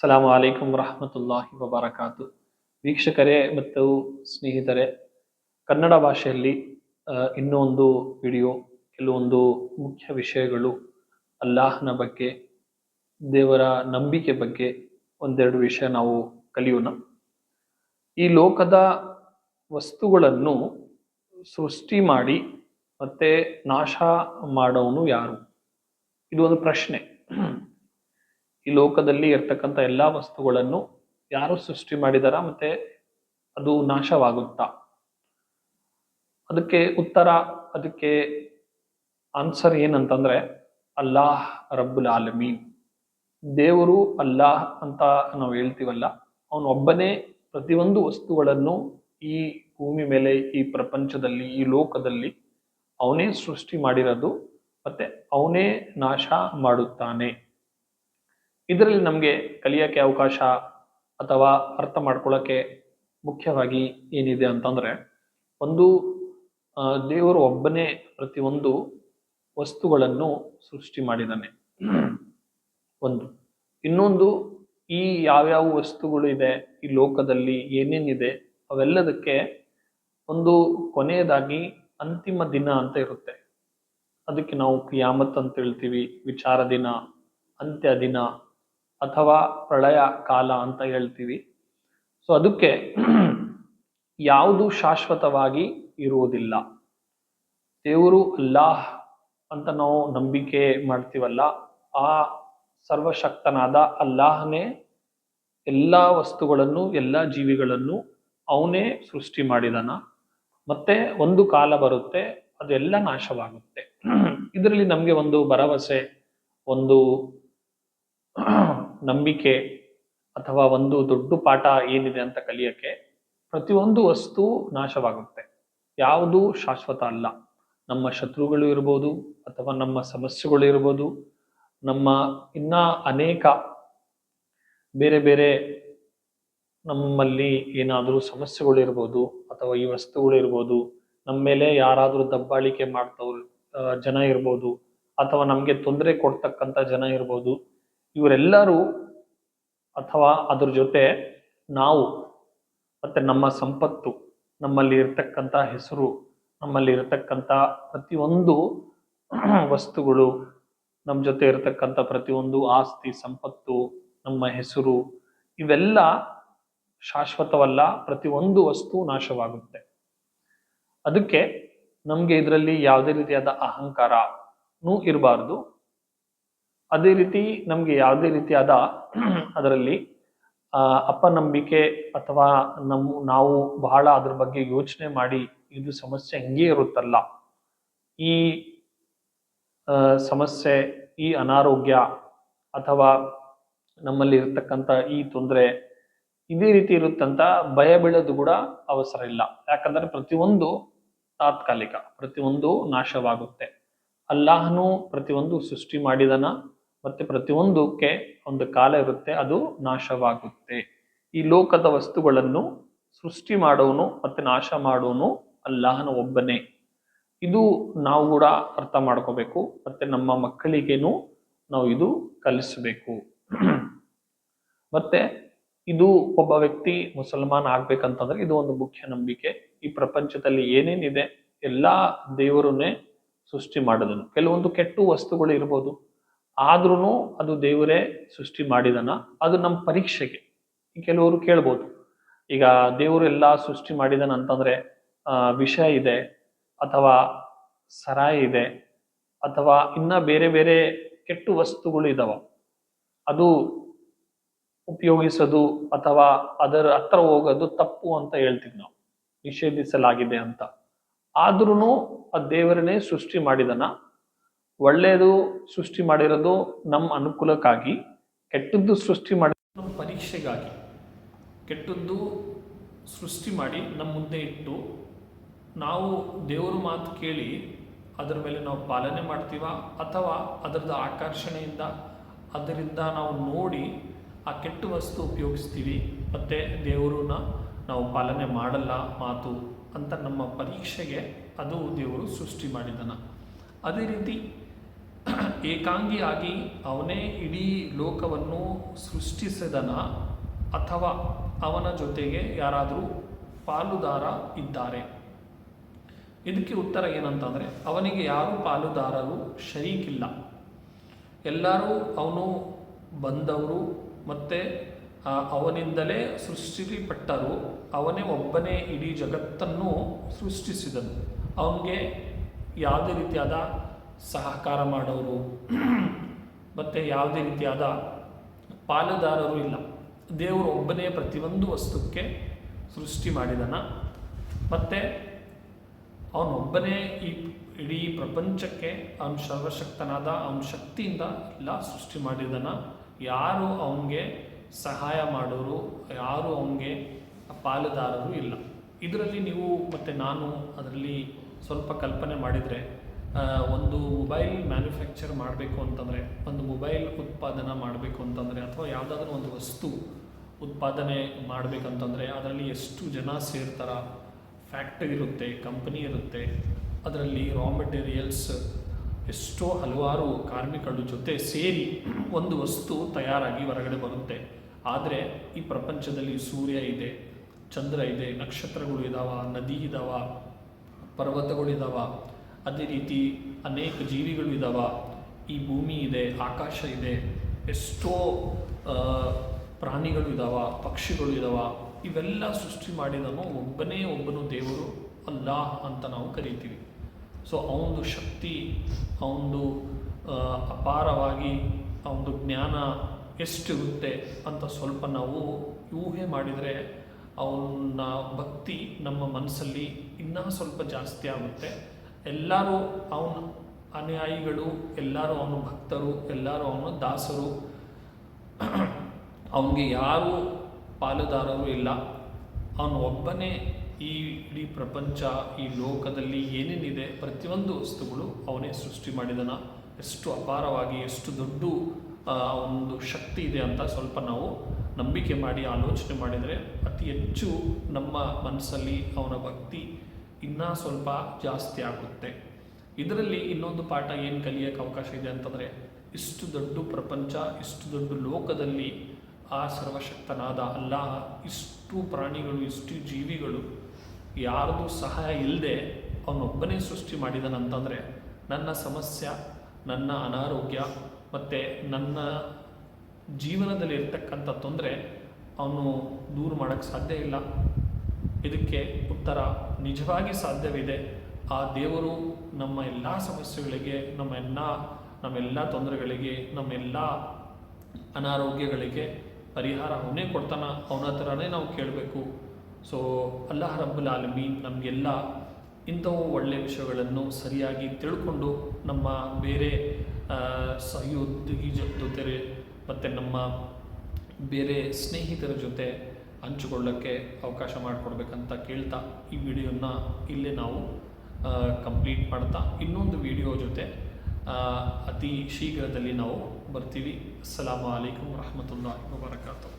ಸಲಾಮ್ ಅಲೈಕುಂ ರಹಮತುಲ್ಲಾಹಿ ವಬರಕಾತು ವೀಕ್ಷಕರೇ ಮತ್ತು ಸ್ನೇಹಿತರೆ, ಕನ್ನಡ ಭಾಷೆಯಲ್ಲಿ ಇನ್ನೂ ಒಂದು ವಿಡಿಯೋ ಕೆಲವೊಂದು ಮುಖ್ಯ ವಿಷಯಗಳು ಅಲ್ಲಾಹನ ಬಗ್ಗೆ, ದೇವರ ನಂಬಿಕೆ ಬಗ್ಗೆ ಒಂದೆರಡು ವಿಷಯ ನಾವು ಕಲಿಯೋಣ. ಈ ಲೋಕದ ವಸ್ತುಗಳನ್ನು ಸೃಷ್ಟಿ ಮಾಡಿ ಮತ್ತೆ ನಾಶ ಮಾಡೋನು ಯಾರು? ಇದು ಒಂದು ಪ್ರಶ್ನೆ. ಈ ಲೋಕದಲ್ಲಿ ಇರ್ತಕ್ಕಂಥ ಎಲ್ಲಾ ವಸ್ತುಗಳನ್ನು ಯಾರು ಸೃಷ್ಟಿ ಮಾಡಿದಾರ ಮತ್ತೆ ಅದು ನಾಶವಾಗುತ್ತಾ? ಅದಕ್ಕೆ ಉತ್ತರ, ಅದಕ್ಕೆ ಆನ್ಸರ್ ಏನಂತಂದ್ರೆ ಅಲ್ಲಾಹ್ ರಬ್ಬುಲ್ ಆಲಮೀನ್. ದೇವರು ಅಲ್ಲಾಹ್ ಅಂತ ನಾವು ಹೇಳ್ತೀವಲ್ಲ, ಅವನು ಒಬ್ಬನೇ ಪ್ರತಿಯೊಂದು ವಸ್ತುಗಳನ್ನು ಈ ಭೂಮಿ ಮೇಲೆ, ಈ ಪ್ರಪಂಚದಲ್ಲಿ, ಈ ಲೋಕದಲ್ಲಿ ಅವನೇ ಸೃಷ್ಟಿ ಮಾಡಿರೋದು ಮತ್ತೆ ಅವನೇ ನಾಶ ಮಾಡುತ್ತಾನೆ. ಇದರಲ್ಲಿ ನಮಗೆ ಕಲಿಯೋಕ್ಕೆ ಅವಕಾಶ ಅಥವಾ ಅರ್ಥ ಮಾಡ್ಕೊಳ್ಳೋಕ್ಕೆ ಮುಖ್ಯವಾಗಿ ಏನಿದೆ ಅಂತಂದ್ರೆ, ಒಂದು ದೇವರು ಒಬ್ಬನೇ ಪ್ರತಿಯೊಂದು ವಸ್ತುಗಳನ್ನು ಸೃಷ್ಟಿ ಮಾಡಿದ್ದಾನೆ. ಒಂದು. ಇನ್ನೊಂದು, ಈ ಯಾವ್ಯಾವ ವಸ್ತುಗಳು ಇದೆ, ಈ ಲೋಕದಲ್ಲಿ ಏನೇನಿದೆ, ಅವೆಲ್ಲದಕ್ಕೆ ಒಂದು ಕೊನೆಯದಾಗಿ ಅಂತಿಮ ದಿನ ಅಂತ ಇರುತ್ತೆ. ಅದಕ್ಕೆ ನಾವು ಕಿಯಾಮತ್ ಅಂತ ಹೇಳ್ತೀವಿ, ವಿಚಾರ ದಿನ, ಅಂತ್ಯ ದಿನ ಅಥವಾ ಪ್ರಳಯ ಕಾಲ ಅಂತ ಹೇಳ್ತೀವಿ. ಸೊ ಅದಕ್ಕೆ ಯಾವುದು ಶಾಶ್ವತವಾಗಿ ಇರುವುದಿಲ್ಲ. ದೇವರು ಅಲ್ಲಾಹ್ ಅಂತ ನಾವು ನಂಬಿಕೆ ಮಾಡ್ತೀವಲ್ಲ, ಆ ಸರ್ವಶಕ್ತನಾದ ಅಲ್ಲಾಹನೇ ಎಲ್ಲ ವಸ್ತುಗಳನ್ನು, ಎಲ್ಲ ಜೀವಿಗಳನ್ನು ಅವನೇ ಸೃಷ್ಟಿ ಮಾಡಿದನ. ಮತ್ತೆ ಒಂದು ಕಾಲ ಬರುತ್ತೆ, ಅದೆಲ್ಲ ನಾಶವಾಗುತ್ತೆ. ಇದರಲ್ಲಿ ನಮಗೆ ಒಂದು ಭರವಸೆ, ಒಂದು ನಂಬಿಕೆ ಅಥವಾ ಒಂದು ದೊಡ್ಡ ಪಾಠ ಏನಿದೆ ಅಂತ ಕಲಿಯಕ್ಕೆ ಪ್ರತಿಯೊಂದು ವಸ್ತು ನಾಶವಾಗುತ್ತೆ. ಯಾವುದು ಶಾಶ್ವತ ಅಲ್ಲ. ನಮ್ಮ ಶತ್ರುಗಳು ಇರ್ಬೋದು ಅಥವಾ ನಮ್ಮ ಸಮಸ್ಯೆಗಳು ಇರ್ಬೋದು, ನಮ್ಮ ಇನ್ನ ಅನೇಕ ಬೇರೆ ಬೇರೆ ನಮ್ಮಲ್ಲಿ ಏನಾದರೂ ಸಮಸ್ಯೆಗಳು ಇರ್ಬೋದು ಅಥವಾ ಈ ವಸ್ತುಗಳು ಇರ್ಬೋದು, ನಮ್ಮ ಮೇಲೆ ಯಾರಾದರೂ ದಬ್ಬಾಳಿಕೆ ಮಾಡ್ತವ್ರು ಜನ ಇರ್ಬೋದು ಅಥವಾ ನಮಗೆ ತೊಂದರೆ ಕೊಡ್ತಕ್ಕಂಥ ಜನ ಇರ್ಬೋದು ಇವರೆಲ್ಲರೂ ಅಥವಾ ಅದ್ರ ಜೊತೆ ನಾವು, ಮತ್ತೆ ನಮ್ಮ ಸಂಪತ್ತು, ನಮ್ಮಲ್ಲಿ ಇರ್ತಕ್ಕಂಥ ಹೆಸರು, ನಮ್ಮಲ್ಲಿ ಇರತಕ್ಕಂಥ ಪ್ರತಿಯೊಂದು ವಸ್ತುಗಳು, ನಮ್ಮ ಜೊತೆ ಇರತಕ್ಕಂಥ ಪ್ರತಿಯೊಂದು ಆಸ್ತಿ, ಸಂಪತ್ತು, ನಮ್ಮ ಹೆಸರು, ಇವೆಲ್ಲ ಶಾಶ್ವತವಲ್ಲ, ಪ್ರತಿಯೊಂದು ವಸ್ತು ನಾಶವಾಗುತ್ತೆ. ಅದಕ್ಕೆ ನಮಗೆ ಇದರಲ್ಲಿ ಯಾವುದೇ ರೀತಿಯಾದ ಅಹಂಕಾರನೂ ಇರಬಾರ್ದು. ಅದೇ ರೀತಿ ನಮಗೆ ಯಾವುದೇ ರೀತಿಯಾದ ಅದರಲ್ಲಿ ಅಪನಂಬಿಕೆ ಅಥವಾ ನಮ್ಮ ನಾವು ಬಹಳ ಅದ್ರ ಬಗ್ಗೆ ಯೋಚನೆ ಮಾಡಿ ಇದು ಸಮಸ್ಯೆ ಹಂಗೆ ಇರುತ್ತಲ್ಲ. ಈ ಸಮಸ್ಯೆ, ಈ ಅನಾರೋಗ್ಯ ಅಥವಾ ನಮ್ಮಲ್ಲಿ ಇರತಕ್ಕಂಥ ಈ ತೊಂದರೆ ಇದೇ ರೀತಿ ಇರುತ್ತಂತ ಭಯ ಬೀಳೋದು ಕೂಡ ಅವಸರ ಇಲ್ಲ. ಯಾಕಂದ್ರೆ ಪ್ರತಿಯೊಂದು ತಾತ್ಕಾಲಿಕ, ಪ್ರತಿಯೊಂದು ನಾಶವಾಗುತ್ತೆ. ಅಲ್ಲಾಹನು ಪ್ರತಿಯೊಂದು ಸೃಷ್ಟಿ ಮಾಡಿದನ ಮತ್ತೆ ಪ್ರತಿಯೊಂದಕ್ಕೆ ಒಂದು ಕಾಲ ಇರುತ್ತೆ, ಅದು ನಾಶವಾಗುತ್ತೆ. ಈ ಲೋಕದ ವಸ್ತುಗಳನ್ನು ಸೃಷ್ಟಿ ಮಾಡೋನು ಮತ್ತೆ ನಾಶ ಮಾಡೋನು ಅಲ್ಲಾಹನ ಒಬ್ಬನೇ. ಇದು ನಾವು ಕೂಡ ಅರ್ಥ ಮಾಡ್ಕೋಬೇಕು, ಮತ್ತೆ ನಮ್ಮ ಮಕ್ಕಳಿಗೇನು ನಾವು ಇದು ಕಲಿಸಬೇಕು. ಮತ್ತೆ ಇದು ಒಬ್ಬ ವ್ಯಕ್ತಿ ಮುಸಲ್ಮಾನ್ ಆಗ್ಬೇಕಂತಂದ್ರೆ ಇದು ಒಂದು ಮುಖ್ಯ ನಂಬಿಕೆ. ಈ ಪ್ರಪಂಚದಲ್ಲಿ ಏನೇನಿದೆ, ಎಲ್ಲಾ ದೇವರನ್ನೇ ಸೃಷ್ಟಿ ಮಾಡಿದನು. ಕೆಲವೊಂದು ಕೆಟ್ಟು ವಸ್ತುಗಳು ಇರ್ಬೋದು. ಆದ್ರೂ ಅದು ದೇವರೇ ಸೃಷ್ಟಿ ಮಾಡಿದನ, ಅದು ನಮ್ಮ ಪರೀಕ್ಷೆಗೆ. ಕೆಲವರು ಕೇಳ್ಬೋದು. ಈಗ ದೇವರು ಎಲ್ಲ ಸೃಷ್ಟಿ ಮಾಡಿದನ ಅಂತಂದ್ರೆ ವಿಷ ಇದೆ, ಅಥವಾ ಸರಾಯಿ ಇದೆ, ಅಥವಾ ಇನ್ನ ಬೇರೆ ಬೇರೆ ಕೆಟ್ಟು ವಸ್ತುಗಳು ಇದಾವ. ಅದು ಉಪಯೋಗಿಸೋದು ಅಥವಾ ಅದರ ಹತ್ರ ಹೋಗೋದು ತಪ್ಪು ಅಂತ ಹೇಳ್ತೀವಿ ನಾವು. ನಿಷೇಧಿಸಲಾಗಿದೆ ಅಂತ. ಆದ್ರೂ ಆ ದೇವರನ್ನೇ ಸೃಷ್ಟಿ ಮಾಡಿದನ. ಒಳ್ಳೆಯದು ಸೃಷ್ಟಿ ಮಾಡಿರೋದು ನಮ್ಮ ಅನುಕೂಲಕ್ಕಾಗಿ, ಕೆಟ್ಟದ್ದು ಸೃಷ್ಟಿ ಮಾಡಿ ನಮ್ಮ ಪರೀಕ್ಷೆಗಾಗಿ, ಕೆಟ್ಟದ್ದು ಸೃಷ್ಟಿ ಮಾಡಿ ನಮ್ಮ ಮುಂದೆ ಇಟ್ಟು, ನಾವು ದೇವರ ಮಾತು ಕೇಳಿ ಅದರ ಮೇಲೆ ನಾವು ಪಾಲನೆ ಮಾಡ್ತೀವ ಅಥವಾ ಅದರದ ಆಕರ್ಷಣೆಯಿಂದ ಅದರಿಂದ ನಾವು ನೋಡಿ ಆ ಕೆಟ್ಟ ವಸ್ತು ಉಪಯೋಗಿಸ್ತೀವಿ, ಮತ್ತು ದೇವರನ್ನ ನಾವು ಪಾಲನೆ ಮಾಡಲ್ಲ ಮಾತು ಅಂತ ನಮ್ಮ ಪರೀಕ್ಷೆಗೆ ಅದು ದೇವರು ಸೃಷ್ಟಿ ಮಾಡಿದನ. ಅದೇ ರೀತಿ ಏಕಾಂಗಿಯಾಗಿ ಅವನೇ ಇಡೀ ಲೋಕವನ್ನು ಸೃಷ್ಟಿಸಿದನ ಅಥವಾ ಅವನ ಜೊತೆಗೆ ಯಾರಾದರೂ ಪಾಲುದಾರ ಇದ್ದಾರೆ. ಇದಕ್ಕೆ ಉತ್ತರ ಏನಂತಂದರೆ, ಅವನಿಗೆ ಯಾರು ಪಾಲುದಾರರು ಶರೀಕಿಲ್ಲ. ಎಲ್ಲರೂ ಅವನು ಬಂದವರು ಮತ್ತು ಅವನಿಂದಲೇ ಸೃಷ್ಟಿಪಟ್ಟರು, ಅವನೇ ಒಬ್ಬನೇ ಇಡೀ ಜಗತ್ತನ್ನು ಸೃಷ್ಟಿಸಿದನು. ಅವನಿಗೆ ಯಾವುದೇ ರೀತಿಯಾದ ಸಹಕಾರ ಮಾಡೋರು, ಮತ್ತು ಯಾವುದೇ ರೀತಿಯಾದ ಪಾಲುದಾರರು ಇಲ್ಲ. ದೇವರು ಒಬ್ಬನೇ ಪ್ರತಿಯೊಂದು ವಸ್ತುಕ್ಕೆ ಸೃಷ್ಟಿ ಮಾಡಿದನ. ಮತ್ತು ಅವನೊಬ್ಬನೇ ಈ ಇಡೀ ಪ್ರಪಂಚಕ್ಕೆ ಅವನ ಸರ್ವಶಕ್ತನಾದ ಅವನ ಶಕ್ತಿಯಿಂದ ಎಲ್ಲ ಸೃಷ್ಟಿ ಮಾಡಿದನ. ಯಾರು ಅವನಿಗೆ ಸಹಾಯ ಮಾಡೋರು, ಯಾರು ಅವನಿಗೆ ಪಾಲುದಾರರು ಇಲ್ಲ. ಇದರಲ್ಲಿ ನೀವು ಮತ್ತು ನಾನು ಅದರಲ್ಲಿ ಸ್ವಲ್ಪ ಕಲ್ಪನೆ ಮಾಡಿದರೆ ಒಂದು ಮೊಬೈಲ್ ಮ್ಯಾನುಫ್ಯಾಕ್ಚರ್ ಮಾಡಬೇಕು ಅಂತಂದರೆ, ಒಂದು ಮೊಬೈಲ್ ಉತ್ಪಾದನೆ ಮಾಡಬೇಕು ಅಂತಂದರೆ, ಅಥವಾ ಯಾವುದಾದ್ರೂ ಒಂದು ವಸ್ತು ಉತ್ಪಾದನೆ ಮಾಡಬೇಕಂತಂದರೆ, ಅದರಲ್ಲಿ ಎಷ್ಟು ಜನ ಸೇರ್ತಾರ? ಫ್ಯಾಕ್ಟ್ರಿ ಇರುತ್ತೆ ಕಂಪನಿ ಇರುತ್ತೆ, ಅದರಲ್ಲಿ ರಾ ಮೆಟೀರಿಯಲ್ಸ್ ಎಷ್ಟೋ ಹಲವಾರು ಕಾರ್ಮಿಕರ ಜೊತೆ ಸೇರಿ ಒಂದು ವಸ್ತು ತಯಾರಾಗಿ ಹೊರಗಡೆ ಬರುತ್ತೆ. ಆದರೆ ಈ ಪ್ರಪಂಚದಲ್ಲಿ ಸೂರ್ಯ ಇದೆ, ಚಂದ್ರ ಇದೆ, ನಕ್ಷತ್ರಗಳು ಇದಾವ, ನದಿ ಇದಾವ, ಪರ್ವತಗಳು ಇದಾವ ಅದೇ ರೀತಿ ಅನೇಕ ಜೀವಿಗಳು ಇದ್ದಾವ ಈ ಭೂಮಿ ಇದೆ, ಆಕಾಶ ಇದೆ, ಎಷ್ಟೋ ಪ್ರಾಣಿಗಳು ಇದಾವ, ಪಕ್ಷಿಗಳು ಇದಾವ. ಇವೆಲ್ಲ ಸೃಷ್ಟಿ ಮಾಡಿದನು ಒಬ್ಬನೇ ಒಬ್ಬನು ದೇವರು ಅಲ್ಲಾಹ್ ಅಂತ ನಾವು ಕರಿತೀವಿ. ಸೊ ಅವನದು ಶಕ್ತಿ ಅವನದು ಅಪಾರವಾಗಿ ಅವನದು ಜ್ಞಾನ ಎಷ್ಟಿರುತ್ತೆ ಅಂತ ಸ್ವಲ್ಪ ನಾವು ಊಹೆ ಮಾಡಿದರೆ ಅವನ ಭಕ್ತಿ ನಮ್ಮ ಮನಸ್ಸಲ್ಲಿ ಇನ್ನೂ ಸ್ವಲ್ಪ ಜಾಸ್ತಿ ಆಗುತ್ತೆ. ಎಲ್ಲರೂ ಅವನ ಅನುಯಾಯಿಗಳು, ಎಲ್ಲರೂ ಅವನ ಭಕ್ತರು, ಎಲ್ಲರೂ ಅವನ ದಾಸರು. ಅವನಿಗೆ ಯಾರೂ ಪಾಲುದಾರರು ಇಲ್ಲ. ಅವನು ಒಬ್ಬನೇ ಈ ಇಡೀ ಪ್ರಪಂಚ, ಈ ಲೋಕದಲ್ಲಿ ಏನೇನಿದೆ, ಪ್ರತಿಯೊಂದು ವಸ್ತುಗಳು ಅವನೇ ಸೃಷ್ಟಿ ಮಾಡಿದನ. ಎಷ್ಟು ಅಪಾರವಾಗಿ, ಎಷ್ಟು ದೊಡ್ಡ ಒಂದು ಶಕ್ತಿ ಇದೆ ಅಂತ ಸ್ವಲ್ಪ ನಾವು ನಂಬಿಕೆ ಮಾಡಿ, ಆಲೋಚನೆ ಮಾಡಿದರೆ ಅತಿ ಹೆಚ್ಚು ನಮ್ಮ ಮನಸ್ಸಲ್ಲಿ ಅವನ ಭಕ್ತಿ ಇನ್ನೂ ಸ್ವಲ್ಪ ಜಾಸ್ತಿ ಆಗುತ್ತೆ. ಇದರಲ್ಲಿ ಇನ್ನೊಂದು ಪಾಠ ಏನು ಕಲಿಯೋಕ್ಕೆ ಅವಕಾಶ ಇದೆ ಅಂತಂದರೆ, ಇಷ್ಟು ದೊಡ್ಡ ಪ್ರಪಂಚ, ಇಷ್ಟು ದೊಡ್ಡ ಲೋಕದಲ್ಲಿ ಆ ಸರ್ವಶಕ್ತನಾದ ಅಲ್ಲ ಇಷ್ಟು ಪ್ರಾಣಿಗಳು, ಇಷ್ಟು ಜೀವಿಗಳು ಯಾರ್ದು ಸಹಾಯ ಇಲ್ಲದೆ ಅವನೊಬ್ಬನೇ ಸೃಷ್ಟಿ ಮಾಡಿದನಂತಂದರೆ, ನನ್ನ ಸಮಸ್ಯೆ, ನನ್ನ ಅನಾರೋಗ್ಯ ಮತ್ತು ನನ್ನ ಜೀವನದಲ್ಲಿ ಇರ್ತಕ್ಕಂಥ ತೊಂದರೆ ಅವನು ದೂರ ಮಾಡೋಕ್ಕೆ ಸಾಧ್ಯ ಇಲ್ಲ. ಇದಕ್ಕೆ ಉತ್ತರ ನಿಜವಾಗಿ ಸಾಧ್ಯವಿದೆ. ಆ ದೇವರು ನಮ್ಮ ಎಲ್ಲ ಸಮಸ್ಯೆಗಳಿಗೆ, ನಮ್ಮ ಎಲ್ಲ ನಮ್ಮೆಲ್ಲ ತೊಂದರೆಗಳಿಗೆ ನಮ್ಮೆಲ್ಲ ಅನಾರೋಗ್ಯಗಳಿಗೆ ಪರಿಹಾರ ಅವನೇ ಕೊಡ್ತಾನ. ಅವನ ಹತ್ರನೇ ನಾವು ಕೇಳಬೇಕು. ಸೊ ಅಲ್ಲಾಹ ರಬ್ಬುಲ್ ಆಲಮೀನ್ ನಮಗೆಲ್ಲ ಇಂಥವು ಒಳ್ಳೆಯ ವಿಷಯಗಳನ್ನು ಸರಿಯಾಗಿ ತಿಳ್ಕೊಂಡು ನಮ್ಮ ಬೇರೆ ಸಹಯೋದ್ಯೋಗಿ ಜೊತೆ ಮತ್ತು ನಮ್ಮ ಬೇರೆ ಸ್ನೇಹಿತರ ಜೊತೆ ಹಂಚಿಕೊಳ್ಳೋಕ್ಕೆ ಅವಕಾಶ ಮಾಡಿಕೊಡ್ಬೇಕಂತ ಕೇಳ್ತಾ ಈ ವಿಡಿಯೋನ ಇಲ್ಲೇ ನಾವು ಕಂಪ್ಲೀಟ್ ಮಾಡ್ತಾ ಇನ್ನೊಂದು ವಿಡಿಯೋ ಜೊತೆ ಅತಿ ಶೀಘ್ರದಲ್ಲಿ ನಾವು ಬರ್ತೀವಿ. ಅಸ್ಸಲಾಮು ಅಲೈಕುಮ್ ವರಹಮತುಲ್ಲಾಹಿ ವಬರಕಾತು